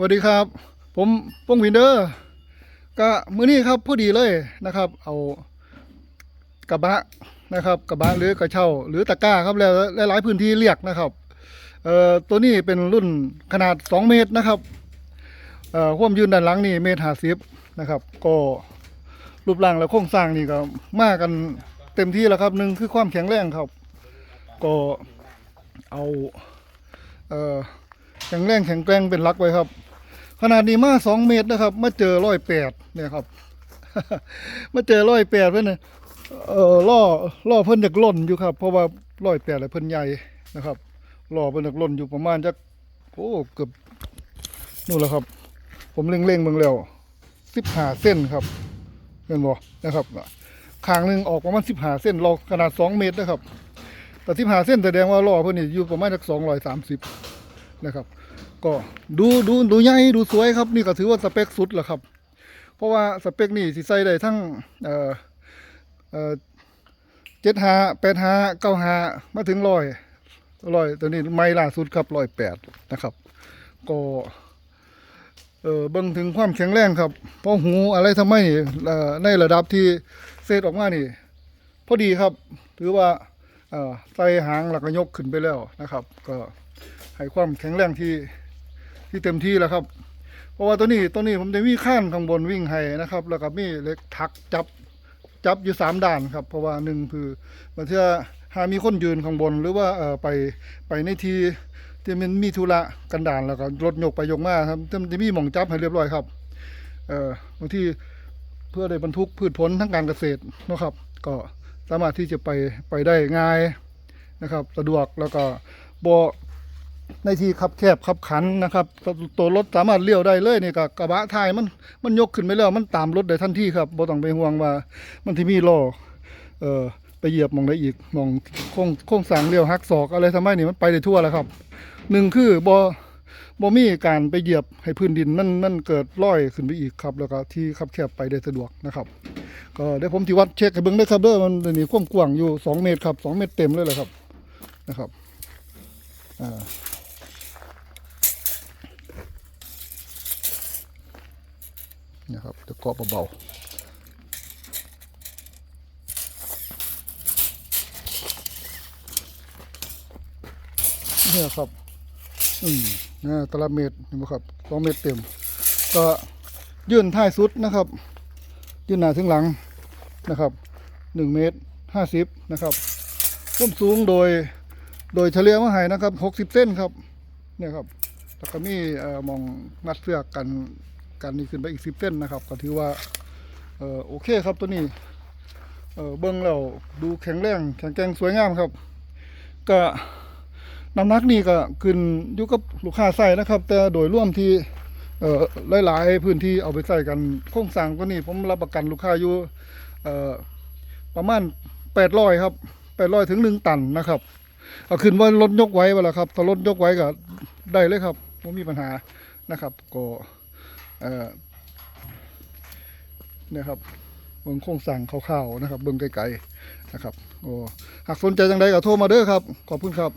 สวัสดีครับ ผมป้งวินเดอร์ก็มื้อนี้ครับพอดีเลยนะครับ เอากระบะนะครับกระบะหรือกระเช้าหรือตะกร้าครับแล้วหลายๆพื้นที่เรียกนะครับเอ่อตัวนี้เป็นรุ่นขนาด 2 เมตรนะครับเอ่อความยืนด้านหลังนี่เมตรห้าสิบนะครับ ก็รูปร่างและโครงสร้างนี่ก็มากันเต็มที่แล้วครับหนึ่งคือความแข็งแรงครับ ก็เอาเอ่อแข็งแรงแข็งแกร่งเป็นลักไว้ครับ ขนาดนี้มาสองเมตรนะครับ มาเจอร้อยแปดเนี่ยครับ มาเจอร้อยแปดเพื่อนเนี่ยเออล่อล่อเพิ่นจากล่นอยู่ครับ เพราะว่าร้อยแปดเลยเพิ่นใหญ่นะครับล่อเพิ่นจากล่นอยู่ประมาณจักโอ้เกือบนู่นแหละครับ ผมเล็งๆเบิ่งแล้วสิบห้าเส้นครับเห็นบ่นะครับขางหนึ่งออกประมาณสิบห้าเส้นรอขนาดสองเมตรนะครับแต่สิบห้าเส้นแสดงว่าล่อเพิ่นนี่อยู่ประมาณจักสองร้อยสามสิบนะครับ ก็ดูดูดูใหญ่ดูสวยครับนี่ก็ถือว่าสเปคสุดแหละครับ เพราะว่าสเปคนี่สิใส่ได้ทั้งเอ่อเอ่อเจ็ดห้าแปดห้าเก้าห้ามาถึงร้อยร้อยตัวนี้ไม่ล่าสุดครับร้อยแปดนะครับ ก็เออเบิ่งถึงความแข็งแรงครับ เพราะหูอะไรทำไมในระดับที่เซตออกมานี่พอดีครับ ถือว่าใส่หางหลักก็ยกขึ้นไปแล้วนะครับ ก็ให้ความแข็งแรงที่ ที่เต็มที่แล้วครับ เพราะว่าตัวนี้ตัวนี้ผมจะมีข้านข้างบนวิ่งให้นะครับ แล้วก็มีเล็กทักจับจับอยู่สามด้านครับ เพราะว่าหนึ่งคือบางทีหามีคนยืนข้างบน หรือว่าเออไปไปในที่ที่มันมีธุระกันด่านแล้วก็รถยกไปยกมาครับจะมีหม่องจับให้เรียบร้อยครับเออบางทีเพื่อได้บรรทุกพืชผลทั้งการเกษตรนะครับ ก็สามารถที่จะไปไปได้ง่ายนะครับ สะดวกแล้วก็บ่ ในที่ขับแคบขับขันนะครับ ตัวรถสามารถเลี้ยวได้เลยนี่ก็กระบะท้ายมันมันยกขึ้นไปแล้วมันตามรถได้ทันทีครับบ่ต้องไปห่วงว่า มันที่มีล้อเอ่อไปเหยียบมองได้อีกมองโค้งโค้งสางเลี้ยวหักศอกอะไรทำไมนี่มันไปได้ทั่วแล้วครับหนึ่งคือบ่บ่มีการไปเหยียบให้พื้นดินมันมันเกิดร้อยขึ้นไปอีกครับ แล้วก็ที่ขับแคบไปได้สะดวกนะครับ ก็เดี๋ยวผมที่วัดเช็คให้เบิ่งได้ครับเด้อมันเดี๋ยวนี้ความกว้างอยู่สองเมตรครับสองเมตรเต็มเลยแหละครับนะครับอ่า นะครับจะเกาะเบาๆเนี่ยครับ อืมนะตารางเมตรเห็นไหมครับสองเมตรเต็ม ก็ยื่นท้ายสุดนะครับ ยื่นหน้าถึงหลังนะครับหนึ่งเมตรห้าสิบนะครับต้นสูงโดยโดยเฉลี่ยมาให้นะครับหกสิบเส้นครับ เนี่ยครับแล้วก็มีมองมัดเสือกกัน กันนี่ขึ้นไปอีกสิบเส้นนะครับ ก็ถือว่าเออโอเคครับตัวนี้เออเบิ้งแล้วดูแข็งแรงแข็งแกร่งสวยงามครับ ก็น้ำหนักนี่ก็ขึ้นอยู่กับลูกค้าใส่นะครับ แต่โดยร่วมที่เออหลาย ๆ พื้นที่เอาไปใส่กันโครงสร้างตัวนี้ผมรับประกันลูกค้าอยู่เออประมาณแปดร้อยครับแปดร้อยถึงหนึ่งตันนะครับเอาขึ้นว่ารถยกไว้เวลาครับถ้ารถยกไว้ก็ได้เลยครับไม่มีปัญหานะครับ ก็ นี่ยครับเบิ่งโครงสร้างคร่าวๆนะครับ เบิ่งไกลๆนะครับโอ้หากสนใจจังใดก็โทรมาเด้อครับ ขอบคุณครับ